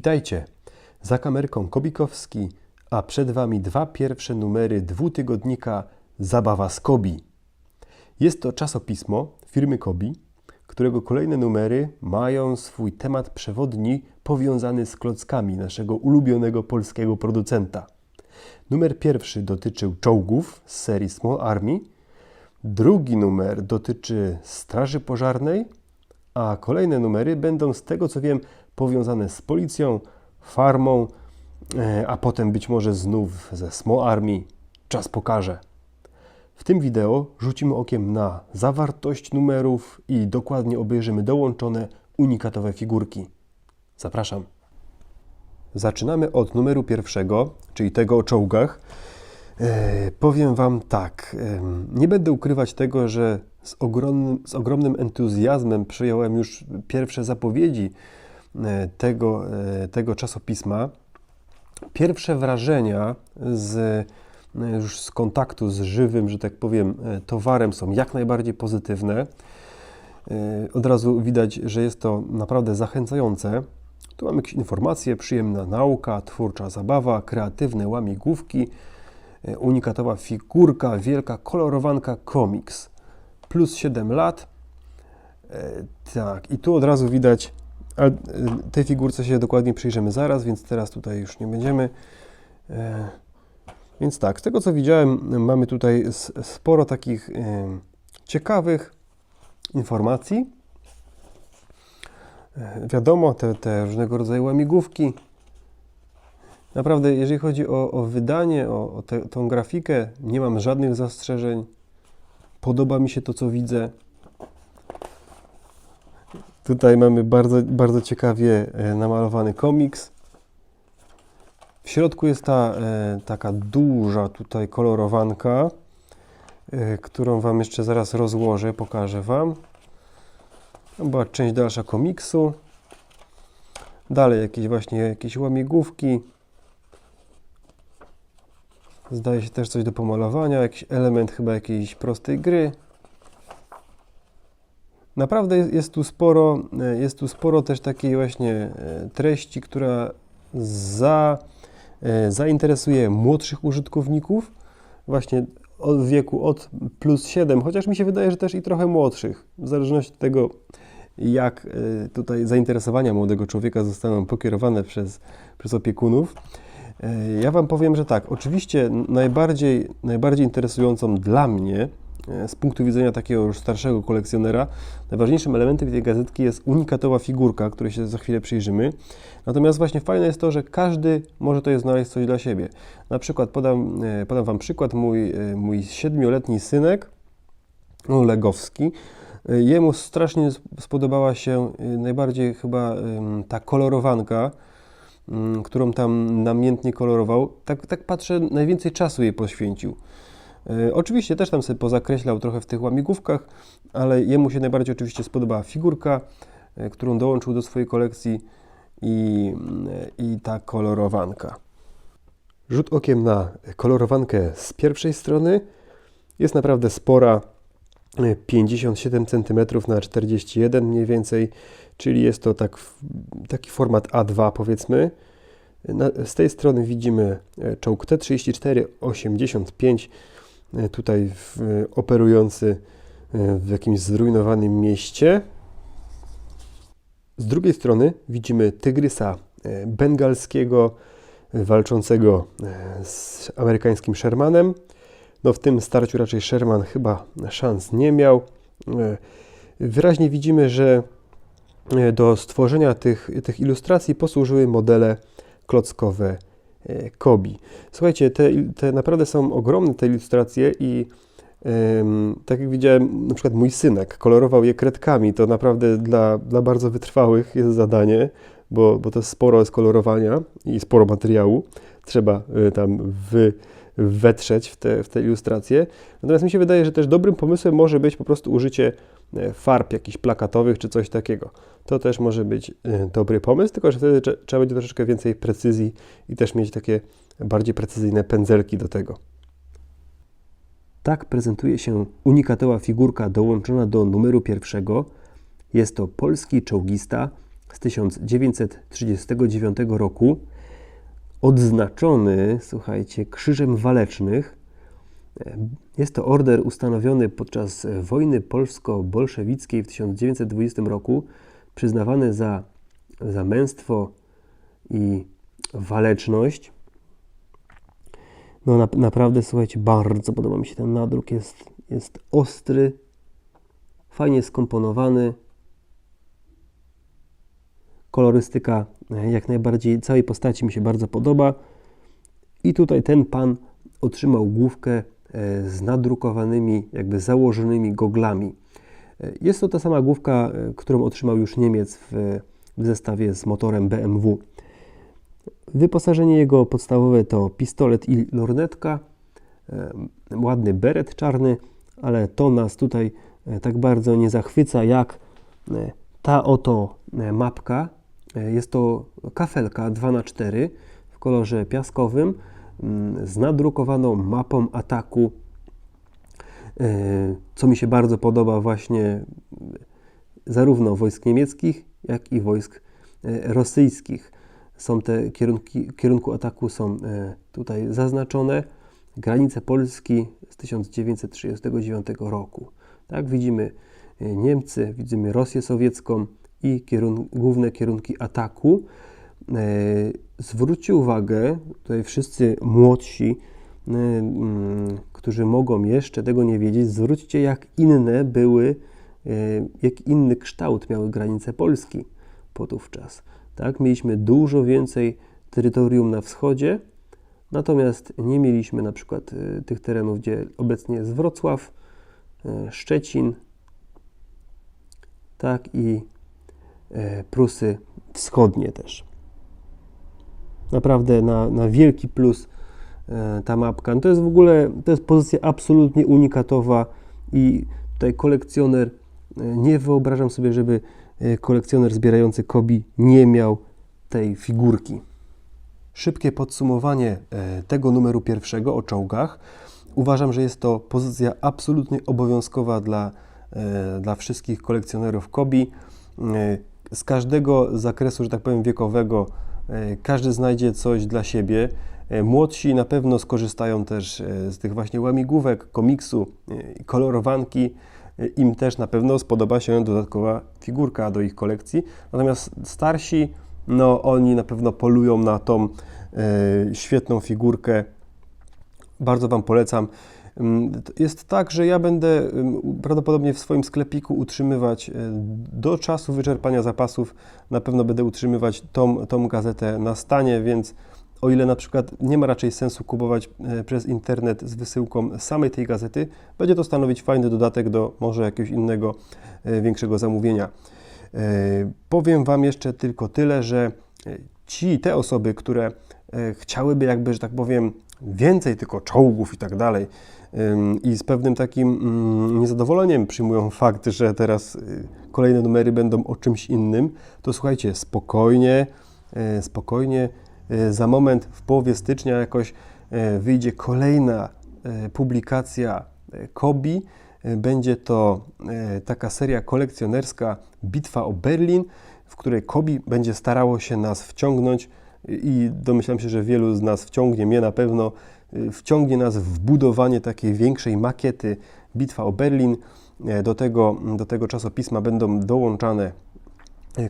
Witajcie. Za kamerką Kobikowski, a przed Wami dwa pierwsze numery dwutygodnika Zabawa z Kobi. Jest to czasopismo firmy Kobi, którego kolejne numery mają swój temat przewodni powiązany z klockami naszego ulubionego polskiego producenta. Numer pierwszy dotyczył czołgów z serii Small Army, drugi numer dotyczy Straży Pożarnej, a kolejne numery będą z tego co wiem powiązane z policją, farmą, e, a potem być może znów ze Small Army. Czas pokaże. W tym wideo rzucimy okiem na zawartość numerów i dokładnie obejrzymy dołączone unikatowe figurki. Zapraszam. Zaczynamy od numeru pierwszego, czyli tego o czołgach. E, powiem Wam tak, nie będę ukrywać tego, że z ogromnym, z ogromnym entuzjazmem przyjąłem już pierwsze zapowiedzi e, tego, e, tego czasopisma. Pierwsze wrażenia z, już z kontaktu z żywym, że tak powiem, towarem są jak najbardziej pozytywne. Od razu widać, że jest to naprawdę zachęcające. Tu mamy jakieś informacje, przyjemna nauka, twórcza zabawa, kreatywne łamigłówki, e, unikatowa figurka, wielka kolorowanka komiks. Plus 7 lat. E, tak, i tu od razu widać, ale e, tej figurce się dokładnie przyjrzymy zaraz, więc teraz tutaj już nie będziemy. E, Więc tak, z tego co widziałem, mamy tutaj sporo takich e, ciekawych informacji. E, Wiadomo, te, te różnego rodzaju łamigłówki. Naprawdę, jeżeli chodzi o, o wydanie, o, o tę tą grafikę, nie mam żadnych zastrzeżeń. Podoba mi się to, co widzę. Tutaj mamy bardzo, bardzo ciekawie e, namalowany komiks. W środku jest ta e, taka duża tutaj kolorowanka, e, którą Wam jeszcze zaraz rozłożę, pokażę Wam. To była część dalsza komiksu. Dalej jakieś właśnie jakieś łamigłówki. Zdaje się też coś do pomalowania, jakiś element chyba jakiejś prostej gry. Naprawdę jest, tu sporo, e, jest tu sporo też takiej właśnie e, treści, która za, e, zainteresuje młodszych użytkowników, właśnie od wieku od plus 7, chociaż mi się wydaje, że też i trochę młodszych, w zależności od tego, jak tutaj zainteresowania młodego człowieka zostaną pokierowane przez, przez opiekunów. Ja Wam powiem, że tak, oczywiście najbardziej, najbardziej interesującą dla mnie, e, z punktu widzenia takiego już starszego kolekcjonera, najważniejszym elementem tej gazetki jest unikatowa figurka, której się za chwilę przyjrzymy. Natomiast właśnie fajne jest to, że każdy może to znaleźć coś dla siebie. Na przykład podam, e, podam Wam przykład, mój, e, mój siedmioletni synek, Legowski, jemu strasznie sp- spodobała się najbardziej chyba ta kolorowanka, którą tam namiętnie kolorował, tak, tak patrzę, najwięcej czasu jej poświęcił. E, Oczywiście też tam sobie pozakreślał trochę w tych łamigłówkach, ale jemu się najbardziej oczywiście spodobała figurka, e, którą dołączył do swojej kolekcji i, mm, i ta kolorowanka. Rzut okiem na kolorowankę z pierwszej strony jest naprawdę spora, e, 57 cm na 41 mniej więcej, czyli jest to tak, taki format A2 powiedzmy. Na, z tej strony widzimy e, czołg T-34-85, e, tutaj w, operujący e, w jakimś zrujnowanym mieście. Z drugiej strony widzimy tygrysa bengalskiego, walczącego z amerykańskim Shermanem. No w tym starciu raczej Sherman chyba szans nie miał. Wyraźnie widzimy, że do stworzenia tych, tych ilustracji posłużyły modele klockowe e, Kobi. Słuchajcie, te, te naprawdę są ogromne te ilustracje i tak jak widziałem, na przykład mój synek kolorował je kredkami, to naprawdę dla, dla bardzo wytrwałych jest zadanie, bo, bo to sporo jest kolorowania i sporo materiału. Trzeba y, tam wy, wetrzeć w te, w te ilustracje. Natomiast mi się wydaje, że też dobrym pomysłem może być po prostu użycie e, farb jakichś plakatowych czy coś takiego. To też może być e, dobry pomysł, tylko że wtedy trze- trzeba będzie troszeczkę więcej precyzji i też mieć takie bardziej precyzyjne pędzelki do tego. Tak prezentuje się unikatowa figurka dołączona do numeru pierwszego. Jest to polski czołgista z 1939 roku, odznaczony, słuchajcie, Krzyżem Walecznych. Jest to order ustanowiony podczas wojny polsko-bolszewickiej w 1920 roku, przyznawany za, za męstwo i waleczność. No na, naprawdę, słuchajcie, bardzo podoba mi się ten nadruk. Jest, jest ostry, fajnie skomponowany. Kolorystyka e, jak najbardziej całej postaci mi się bardzo podoba. I tutaj ten pan otrzymał główkę z nadrukowanymi, jakby założonymi goglami. E, jest to ta sama główka, którą otrzymał już Niemiec w, w zestawie z motorem BMW. Wyposażenie jego podstawowe to pistolet i lornetka, ładny beret czarny, ale to nas tutaj tak bardzo nie zachwyca jak ta oto mapka. Jest to kafelka 2x4 w kolorze piaskowym z nadrukowaną mapą ataku, co mi się bardzo podoba właśnie zarówno wojsk niemieckich, jak i wojsk rosyjskich są te kierunki, kierunku ataku są e, tutaj zaznaczone. Granice Polski z 1939 roku. Tak, widzimy e, Niemcy, widzimy Rosję sowiecką i kierun główne kierunki ataku. Zwróćcie uwagę, tutaj wszyscy młodsi, którzy mogą jeszcze tego nie wiedzieć, zwróćcie jak inne były, jak inny kształt miały granice Polski podówczas. Tak? Mieliśmy dużo więcej terytorium na wschodzie, natomiast nie mieliśmy na przykład y, tych terenów, gdzie obecnie jest Wrocław, y, Szczecin, tak i y, Prusy Wschodnie też. Naprawdę na, na wielki plus ta mapka. No to jest w ogóle, to jest pozycja absolutnie unikatowa i tutaj kolekcjoner, nie wyobrażam sobie, żeby Y, kolekcjoner zbierający Kobi nie miał tej figurki. Szybkie podsumowanie e, tego numeru pierwszego o czołgach. Uważam, że jest to pozycja absolutnie obowiązkowa dla, e, dla wszystkich kolekcjonerów Kobi. E, z każdego zakresu, że tak powiem, wiekowego, każdy znajdzie coś dla siebie. Młodsi na pewno skorzystają też z tych właśnie łamigłówek, komiksu, kolorowanki im też na pewno spodoba się dodatkowa figurka do ich kolekcji. Natomiast starsi, no oni na pewno polują na tą e, świetną figurkę. Bardzo Wam polecam. Jest tak, że ja będę prawdopodobnie w swoim sklepiku utrzymywać e, do czasu wyczerpania zapasów. Na pewno będę utrzymywać tą, tą gazetę na stanie, więc o ile na przykład nie ma raczej sensu kupować e, przez internet z wysyłką samej tej gazety, będzie to stanowić fajny dodatek do może jakiegoś innego e, większego zamówienia. Powiem Wam jeszcze tylko tyle, że ci, te osoby, które chciałyby jakby, że tak powiem, więcej tylko czołgów i tak dalej i z pewnym takim mm, niezadowoleniem przyjmują fakt, że teraz kolejne numery będą o czymś innym, to słuchajcie, spokojnie, spokojnie E, za moment w połowie stycznia jakoś e, wyjdzie kolejna e, publikacja Kobi. Będzie to taka seria kolekcjonerska Bitwa o Berlin, w której Kobi będzie starało się nas wciągnąć i domyślam się, że wielu z nas wciągnie, mnie na pewno, wciągnie nas w budowanie takiej większej makiety Bitwa o Berlin. Do tego, do tego czasopisma będą dołączane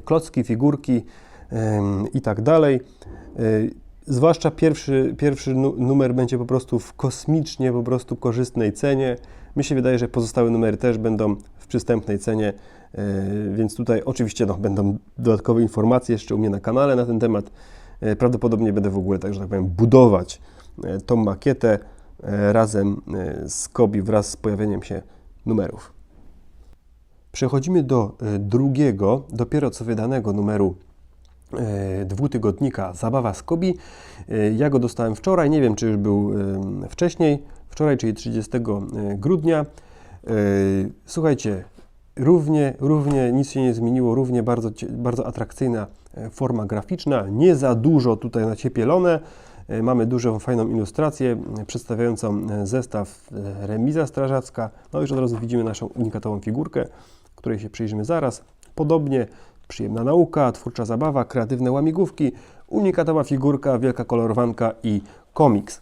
klocki, figurki i tak dalej. Y, zwłaszcza pierwszy, pierwszy numer będzie po prostu w kosmicznie po prostu korzystnej cenie. Mi się wydaje, że pozostałe numery też będą w przystępnej cenie, y, więc tutaj oczywiście no, będą dodatkowe informacje jeszcze u mnie na kanale na ten temat. Y, prawdopodobnie będę w ogóle, tak że tak powiem, budować tą makietę razem z Kobi wraz z pojawieniem się numerów. Przechodzimy do drugiego, dopiero co wydanego numeru E, dwutygodnika Zabawa z Kobi. E, ja go dostałem wczoraj, nie wiem czy już był e, wcześniej, wczoraj, czyli 30 grudnia. Słuchajcie, równie, równie nic się nie zmieniło, równie bardzo, bardzo atrakcyjna forma graficzna, nie za dużo tutaj naciepielone. Mamy dużą, fajną ilustrację przedstawiającą zestaw remiza strażacka. No już od razu widzimy naszą unikatową figurkę, której się przyjrzymy zaraz. Podobnie przyjemna nauka, twórcza zabawa, kreatywne łamigłówki, unikatowa figurka, wielka kolorowanka i komiks.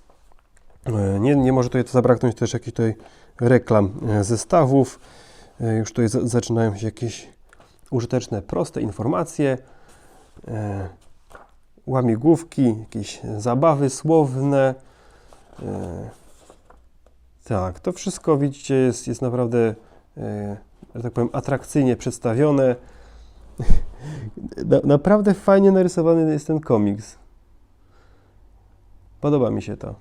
E, Nie, nie może tutaj zabraknąć też jakichś tutaj reklam e, zestawów. E, Już tutaj za- zaczynają się jakieś użyteczne, proste informacje, e, łamigłówki, jakieś zabawy słowne. E, Tak, to wszystko widzicie jest, jest naprawdę, e, że tak powiem, atrakcyjnie przedstawione. Na, naprawdę fajnie narysowany jest ten komiks. Podoba mi się to.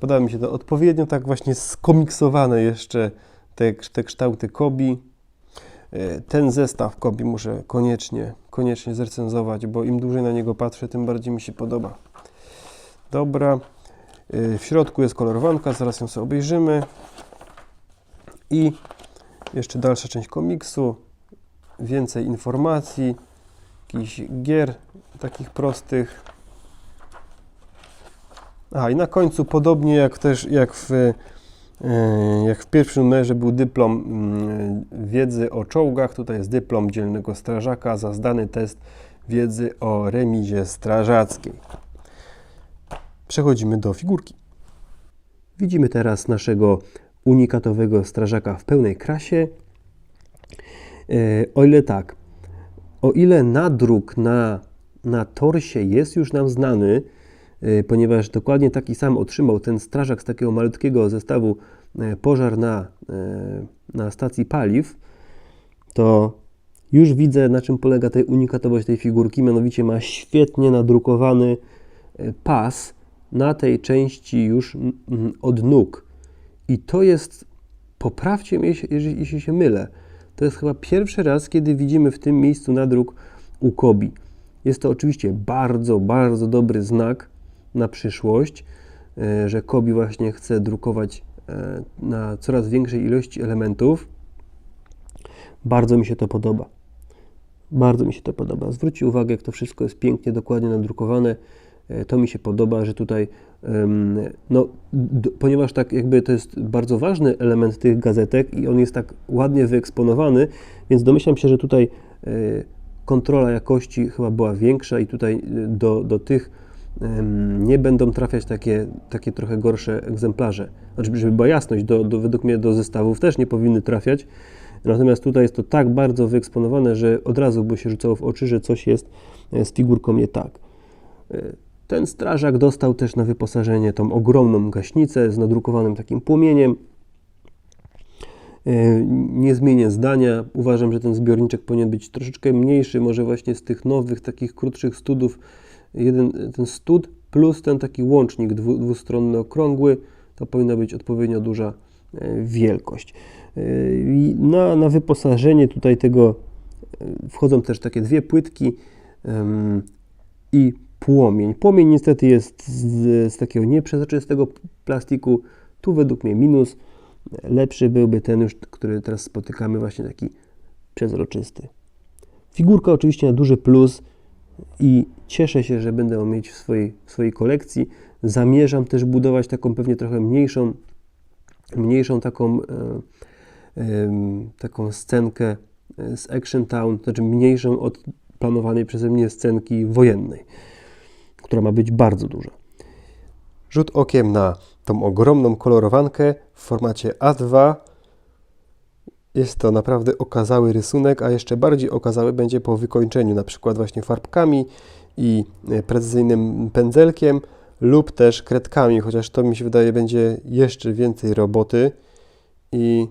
Podoba mi się to. Odpowiednio tak właśnie skomiksowane jeszcze te, te kształty Kobi. E, Ten zestaw Kobi muszę koniecznie, koniecznie zrecenzować, bo im dłużej na niego patrzę, tym bardziej mi się podoba. Dobra. E, W środku jest kolorowanka, zaraz ją sobie obejrzymy. I jeszcze dalsza część komiksu. Więcej informacji, jakichś gier takich prostych. A i na końcu, podobnie jak też jak w, jak w pierwszym numerze był dyplom mm, wiedzy o czołgach, tutaj jest dyplom dzielnego strażaka za zdany test wiedzy o remizie strażackiej. Przechodzimy do figurki. Widzimy teraz naszego unikatowego strażaka w pełnej krasie. E, O ile tak, o ile nadruk na, na torsie jest już nam znany, e, ponieważ dokładnie taki sam otrzymał ten strażak z takiego malutkiego zestawu e, pożar na, e, na stacji paliw, to już widzę na czym polega tej unikatowość tej figurki, mianowicie ma świetnie nadrukowany e, pas na tej części już od nóg. I to jest, poprawcie mnie, jeśli- jeśli się mylę, to jest chyba pierwszy raz, kiedy widzimy w tym miejscu nadruk u Kobi. Jest to oczywiście bardzo, bardzo dobry znak na przyszłość, e, że Kobi właśnie chce drukować e, na coraz większej ilości elementów. Bardzo mi się to podoba. Bardzo mi się to podoba. Zwróćcie uwagę, jak to wszystko jest pięknie, dokładnie nadrukowane. E, To mi się podoba, że tutaj, no, ponieważ tak jakby to jest bardzo ważny element tych gazetek i on jest tak ładnie wyeksponowany, więc domyślam się, że tutaj kontrola jakości chyba była większa i tutaj do, do tych nie będą trafiać takie, takie trochę gorsze egzemplarze. Znaczy, żeby była jasność, do, do, według mnie do zestawów też nie powinny trafiać, Natomiast tutaj jest to tak bardzo wyeksponowane, że od razu by się rzucało w oczy, że coś jest e, z figurką nie tak. E, Ten strażak dostał też na wyposażenie tą ogromną gaśnicę z nadrukowanym takim płomieniem. E, Nie zmienię zdania. Uważam, że ten zbiorniczek powinien być troszeczkę mniejszy, może właśnie z tych nowych, takich krótszych studów. Jeden, ten stud plus ten taki łącznik dwu, dwustronny, okrągły, to powinna być odpowiednio duża e, wielkość. E, Na, na wyposażenie tutaj tego e, wchodzą też takie dwie płytki i płomień. Płomień niestety jest z, z takiego nieprzezroczystego plastiku. Tu według mnie minus. Lepszy byłby ten już, który teraz spotykamy, właśnie taki przezroczysty. Figurka oczywiście na duży plus i cieszę się, że będę ją mieć w swojej, w swojej kolekcji. Zamierzam też budować taką pewnie trochę mniejszą, mniejszą taką, e, em, taką scenkę e, z Action Town, to znaczy mniejszą od planowanej przeze mnie scenki wojennej, która ma być bardzo duża. Rzut okiem na tą ogromną kolorowankę w formacie A2. Jest to naprawdę okazały rysunek, a jeszcze bardziej okazały będzie po wykończeniu, na przykład właśnie farbkami i e, precyzyjnym pędzelkiem lub też kredkami, chociaż to mi się wydaje będzie jeszcze więcej roboty i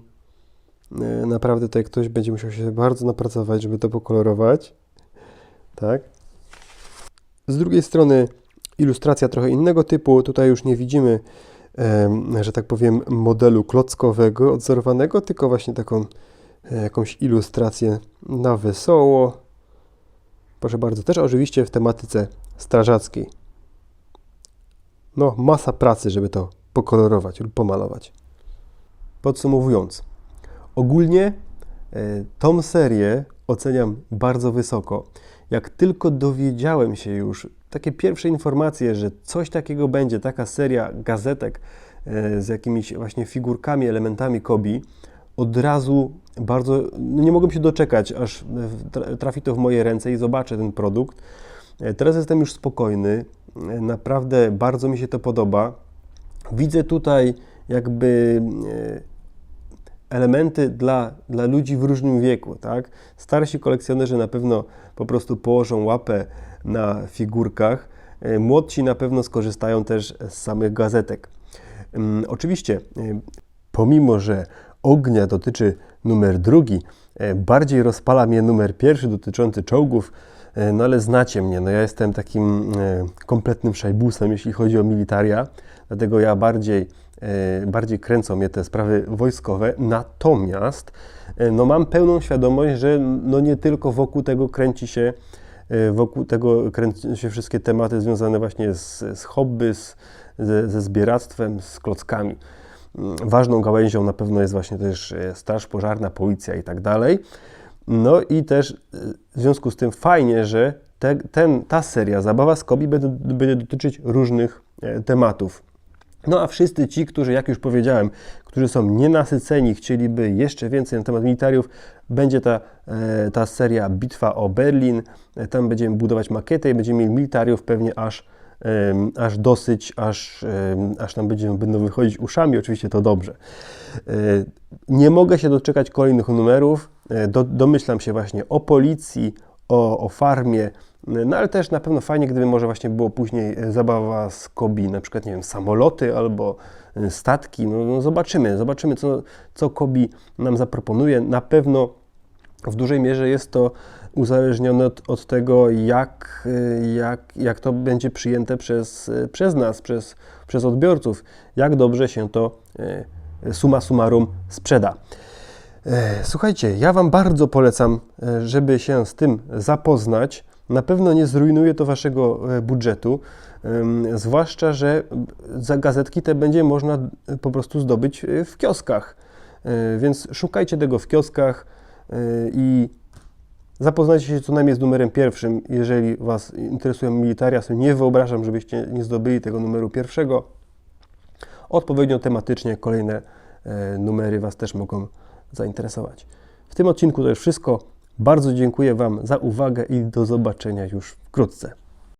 e, naprawdę tutaj ktoś będzie musiał się bardzo napracować, żeby to pokolorować. Tak. Z drugiej strony ilustracja trochę innego typu. Tutaj już nie widzimy, że tak powiem, modelu klockowego, odzorowanego, tylko właśnie taką e, jakąś ilustrację na wesoło. Proszę bardzo, też oczywiście w tematyce strażackiej. No, masa pracy, żeby to pokolorować lub pomalować. Podsumowując, ogólnie e, tą serię oceniam bardzo wysoko. Jak tylko dowiedziałem się już, takie pierwsze informacje, że coś takiego będzie, taka seria gazetek e, z jakimiś właśnie figurkami, elementami Kobi, od razu bardzo, no nie mogłem się doczekać, aż trafi to w moje ręce i zobaczę ten produkt. E, Teraz jestem już spokojny, e, naprawdę bardzo mi się to podoba. Widzę tutaj jakby elementy dla, dla ludzi w różnym wieku, tak? Starsi kolekcjonerzy na pewno po prostu położą łapę na figurkach, e, młodsi na pewno skorzystają też z samych gazetek. Ym, Oczywiście, e, pomimo że ognia dotyczy numer drugi, e, bardziej rozpala mnie numer pierwszy dotyczący czołgów, no ale znacie mnie, no ja jestem takim kompletnym szajbusem, jeśli chodzi o militaria, dlatego ja bardziej, bardziej kręcą mnie te sprawy wojskowe, natomiast no mam pełną świadomość, że no nie tylko wokół tego kręci się wokół tego kręcą się wszystkie tematy związane właśnie z, z hobby, z, ze, ze zbieractwem, z klockami. Mm, Ważną gałęzią na pewno jest właśnie też e, straż pożarna, policja i tak dalej. No i też e, w związku z tym fajnie, że te, ten, ta seria Zabawa z Kobi będzie, będzie dotyczyć różnych e, tematów. No a wszyscy ci, którzy, jak już powiedziałem, którzy są nienasyceni, chcieliby jeszcze więcej na temat militariów, będzie ta, e, ta seria Bitwa o Berlin. E, Tam będziemy budować makietę i będziemy mieli militariów pewnie aż, aż dosyć, aż, aż nam będziemy, będą wychodzić uszami. Oczywiście to dobrze. E, Nie mogę się doczekać kolejnych numerów. Do, domyślam się właśnie o policji, o, o farmie, no ale też na pewno fajnie, gdyby może właśnie było później e, zabawa z Kobi, na przykład, nie wiem, samoloty albo e, statki. No, no zobaczymy, zobaczymy, co, co Kobi nam zaproponuje. Na pewno w dużej mierze jest to uzależnione od, od tego, jak, e, jak, jak to będzie przyjęte przez, przez nas, przez, przez odbiorców, jak dobrze się to summa summarum sprzeda. E, Słuchajcie, ja Wam bardzo polecam, e, żeby się z tym zapoznać. Na pewno nie zrujnuje to Waszego e, budżetu, zwłaszcza, że za gazetki te będzie można po prostu zdobyć w kioskach. Więc szukajcie tego w kioskach i zapoznajcie się co najmniej z numerem pierwszym, jeżeli Was interesują militaria. Sobie nie wyobrażam, żebyście nie zdobyli tego numeru pierwszego. Odpowiednio tematycznie kolejne numery Was też mogą zainteresować. W tym odcinku to już wszystko. Bardzo dziękuję Wam za uwagę i do zobaczenia już wkrótce.